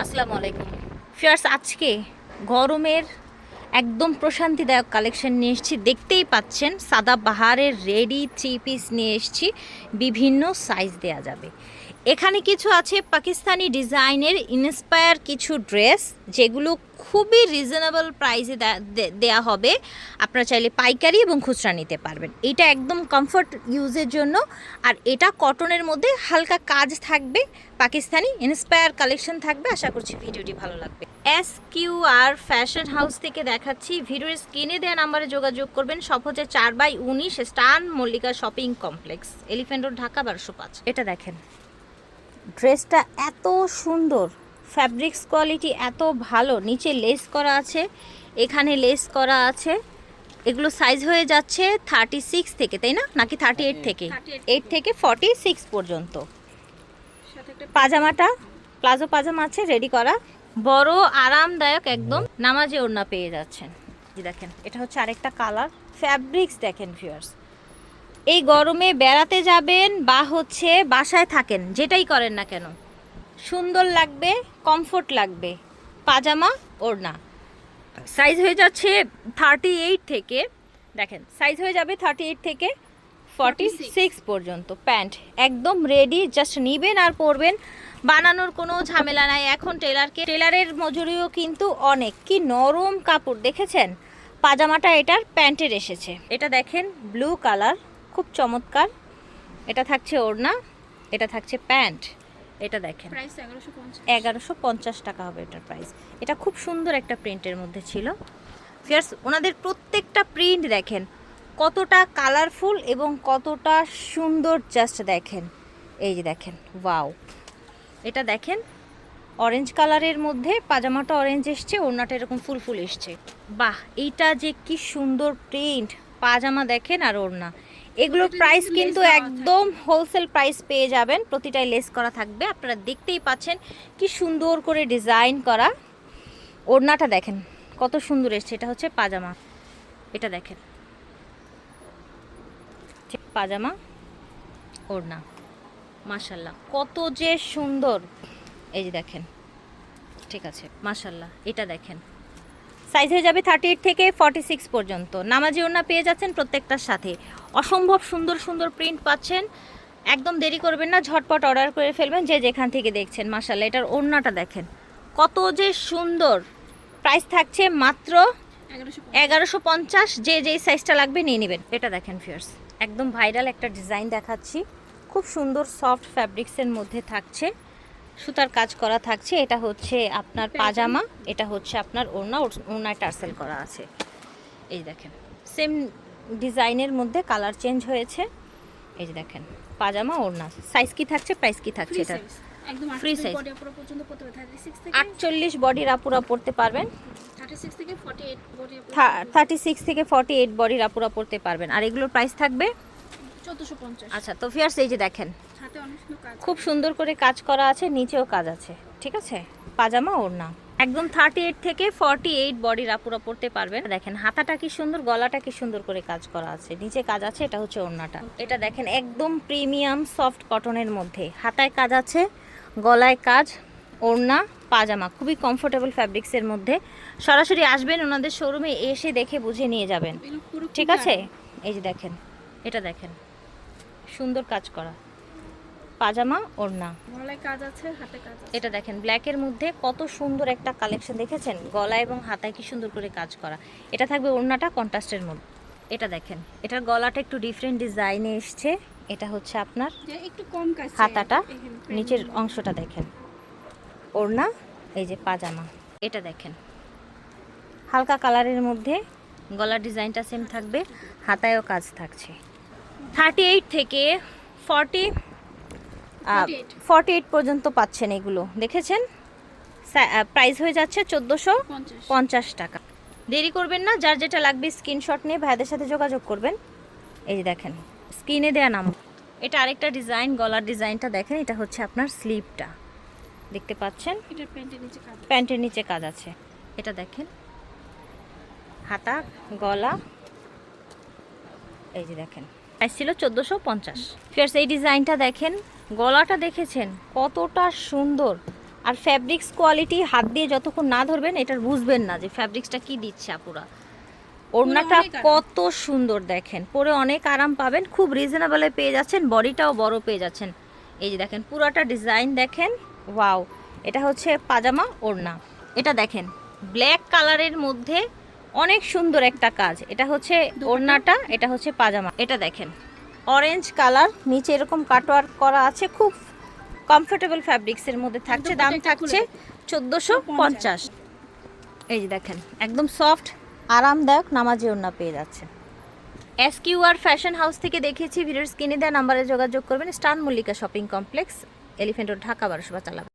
আসসালামু আলাইকুম। ফিয়ার্স আজকে গরমের একদম প্রশান্তিদায়ক কালেকশন নিয়ে এসেছি। দেখতেই পাচ্ছেন, সাদা বাহারের রেডি থ্রি পিস নিয়ে এসেছি। বিভিন্ন সাইজ দেয়া যাবে। এখানে কিছু আছে পাকিস্তানি ডিজাইনের ইন্সপায়ার কিছু ড্রেস যেগুলো খুবই রিজনেবল প্রাইসে দেয়া হবে। আপনারা চাইলে পাইকারি এবং খুচরা নিতে পারবেন। এটা একদম কমফর্ট ইউজের জন্য। আর এটা কটনের মধ্যে হালকা কাজ থাকবে, পাকিস্তানি ইন্সপায়ার কালেকশন থাকবে। আশা করছি ভিডিওটি ভালো লাগবে। S Q R fashion house থেকে দেখাচ্ছি। ভিডিওর স্ক্রিনে দেওয়া নাম্বারে যোগাযোগ করবেন। সব হচ্ছে চার বাই উনিশ স্টান Mallika shopping complex elephant road, Dhaka বারোশো পাঁচ। এটা দেখেন। ড্রেসটা এত সুন্দর ফ্যাব্রিক্স কোয়ালিটি এত ভালো নিচে লেস করা আছে এখানে লেস করা আছে এগুলো সাইজ হয়ে যাচ্ছে থার্টি সিক্স থেকে তাই না? নাকি থার্টি এইট থেকে? এইট থেকে। ফর্টি সিক্স পর্যন্ত। পাজামাটা প্লাজো পাজামা আছে রেডি করা। বড় আরামদায়ক একদম নামাজে ওড়না পেয়ে যাচ্ছেন। দেখেন এটা হচ্ছে আরেকটা কালার ফ্যাব্রিক্স দেখেন ভিউয়ার্স এই গরমে বেড়াতে যাবেন বা হচ্ছে বাসায় থাকেন, যেটাই করেন না কেন। সুন্দর লাগবে কমফোর্ট লাগবে, পাজামা, ওড়না। সাইজ হয়ে যাচ্ছে থার্টি এইট থেকে, দেখেন সাইজ হয়ে যাবে থার্টি এইট থেকে ফর্টি সিক্স পর্যন্ত প্যান্ট। একদম রেডি জাস্ট নিবেন আর পরবেন। বানানোর কোনো ঝামেলা নাই। এখন টেলারকে, টেলারের মজুরিও কিন্তু অনেক। কি নরম কাপড়, দেখেছেন? পাজামাটা এটার প্যান্টের এসেছে। এটা দেখেন ব্লু কালার খুব চমৎকার। এটা থাকছে ওড়না এটা থাকছে প্যান্ট এটা দেখেন। এগারোশো পঞ্চাশ। টাকা হবে এটার প্রাইস। এটা খুব সুন্দর একটা প্রিন্টের মধ্যে ছিল। ফিয়ার্স ওনাদের প্রত্যেকটা প্রিন্ট দেখেন কতটা কালারফুল এবং কতটা সুন্দর জাস্ট দেখেন। এই যে দেখেন ওয়াও এটা দেখেন অরেঞ্জ কালারের মধ্যে পাজামাটা অরেঞ্জ এসছে ওড়নাটা এরকম ফুল ফুল এসছে। বাহ এইটা যে কি সুন্দর প্রিন্ট পাজামা দেখেন আর ওড়না। এগুলোর প্রাইস কিন্তু একদম হোলসেল প্রাইস পেয়ে যাবেন। প্রতিটাই লেস করা থাকবে। আপনারা দেখতেই পাচ্ছেন কি সুন্দর করে ডিজাইন করা। ওড়নাটা দেখেন কত সুন্দর এসছে। এটা হচ্ছে পাজামা। এটা দেখেন। পাজামা ওড়না। মাশাল্লাহ কত যে সুন্দর। এই যে দেখেন ঠিক আছে মাশাল্লাহ এটা দেখেন। সাইজ হয়ে যাবে থার্টি এইট থেকে ফর্টি সিক্স পর্যন্ত। নামাজি ওড়না পেয়ে যাচ্ছেন প্রত্যেকটার সাথে। অসম্ভব সুন্দর সুন্দর প্রিন্ট পাচ্ছেন। একদম দেরি করবেন না, ঝটপট অর্ডার করে ফেলবেন যে যেখান থেকে দেখছেন। মাশাল্লাহ এটার ওড়নাটা দেখেন। কত যে সুন্দর। প্রাইস থাকছে মাত্র এগারোশো পঞ্চাশ। যে যেই সাইজটা লাগবে নিয়ে নেবেন। এটা দেখেন ফিয়ার্স একদম ভাইরাল একটা ডিজাইন দেখাচ্ছি। খুব সুন্দর সফট ফ্যাব্রিক্সের মধ্যে থাকছে। সুতার কাজ করা থাকছে এটা হচ্ছে আপনার পাজামা এটা হচ্ছে আপনার ওড়না ওড়নায় টার্সেল করা আছে। এই দেখেন সেম ডিজাইনের মধ্যে কালার চেঞ্জ হয়েছে। এই যে দেখেন পাজামা ওড়না সাইজ কি থাকছে প্রাইস কি থাকছে এটা একদম ফ্রি। সাইজ আটচল্লিশ বডির আপুরা পড়তে পারবেন। থার্টি সিক্স থেকে ফর্টি এইট বডির আপুরা পড়তে পারবেন। আর এগুলোর প্রাইস থাকবে আচ্ছা তো ফিয়ার্স এই যে দেখেন হাতে অনেক সুন্দর কাজ খুব সুন্দর করে কাজ করা আছে নিচেও কাজ আছে ঠিক আছে? পাজামা ওড়না। একদম থার্টি এইট থেকে ফর্টি এইট বডির আপুরা পড়তে পারবেন। দেখেন হাতাটা কি সুন্দর গলাটা কি সুন্দর করে কাজ করা আছে। নিচে কাজ আছে এটা হচ্ছে ওড়নাটা। এটা দেখেন একদম প্রিমিয়াম সফট কটনের মধ্যে। হাতায় কাজ আছে গলায় কাজ ওড়না পাজামা খুবই কমফোর্টেবল ফ্যাব্রিক্সের মধ্যে। সরাসরি আসবেন ওনাদের শোরুমে এসে দেখে বুঝে নিয়ে যাবেন। ঠিক আছে? এই যে দেখেন এটা দেখেন। সুন্দর কাজ করা। পাজামা ওড়না। গলায় কাজ আছে হাতে কাজ আছে? এটা দেখেন ব্ল্যাকের মধ্যে কত সুন্দর একটা কালেকশন দেখেছেন? গলা এবং হাতায় কি সুন্দর করে কাজ করা। এটা থাকবে ওড়নাটা কন্ট্রাস্টের মধ্যে। এটা দেখেন এটার গলাটা একটু ডিফারেন্ট ডিজাইনে এসছে। এটা হচ্ছে আপনার একটু কম কাজ হাতাটা। নিচের অংশটা দেখেন। ওড়না এই যে পাজামা। এটা দেখেন। হালকা কালারের মধ্যে গলার ডিজাইনটা সেম থাকবে হাতায়ও কাজ থাকছে। থার্টি এইট থেকে ফর্টি ফর্টি এইট পর্যন্ত পাচ্ছেন এগুলো। দেখেছেন? প্রাইস হয়ে যাচ্ছে চোদ্দোশো পঞ্চাশ। টাকা। দেরি করবেন না যার যেটা লাগবে স্ক্রিনশট নিয়ে ভাইদের সাথে যোগাযোগ করবেন। এই যে দেখেন স্ক্রিনে দেয়া নাম। এটা আরেকটা ডিজাইন গলার ডিজাইনটা দেখেন এটা হচ্ছে আপনার স্লিপটা দেখতে পাচ্ছেন। প্যান্টের নিচে কাজ আছে। এটা দেখেন। হাতা গলা। এই যে দেখেন। প্রাইস ছিল চোদ্দোশো পঞ্চাশ। ফিয়ার্স এই ডিজাইনটা দেখেন গলাটা দেখেছেন কতটা সুন্দর। আর ফ্যাব্রিক্স কোয়ালিটি হাত দিয়ে যতক্ষণ না ধরবেন এটার বুঝবেন না যে ফ্যাব্রিক্সটা কি দিচ্ছে আপুরা। ওড়নাটা কত সুন্দর দেখেন পরে অনেক আরাম পাবেন খুব রিজনেবলে পেয়ে যাচ্ছেন বডিটাও বড় পেয়ে যাচ্ছেন। এই যে দেখেন পুরাটা ডিজাইন দেখেন ওয়াও এটা হচ্ছে পাজামা ওড়না। এটা দেখেন ব্ল্যাক কালারের মধ্যে অনেক সুন্দর একটা কাজ। এটা হচ্ছে ওড়নাটা এটা হচ্ছে পাজামা। এটা দেখেন অরেঞ্জ কালার নিচে এরকম কাটওয়ার্ক করা আছে খুব কমফোর্টেবল ফ্যাব্রিক্সের মধ্যে থাকছে দাম থাকছে চোদ্দোশো পঞ্চাশ। এই যে দেখেন একদম সফট আরামদায়ক নামাজি ওড়না পেয়ে যাচ্ছে। এস কিউআর ফ্যাশন হাউস থেকে দেখিয়েছি ভিডিওর স্ক্রিনে দেওয়া নাম্বারে যোগাযোগ করবেন স্টান Mallika shopping complex elephant road Dhaka বারোশো চালাবে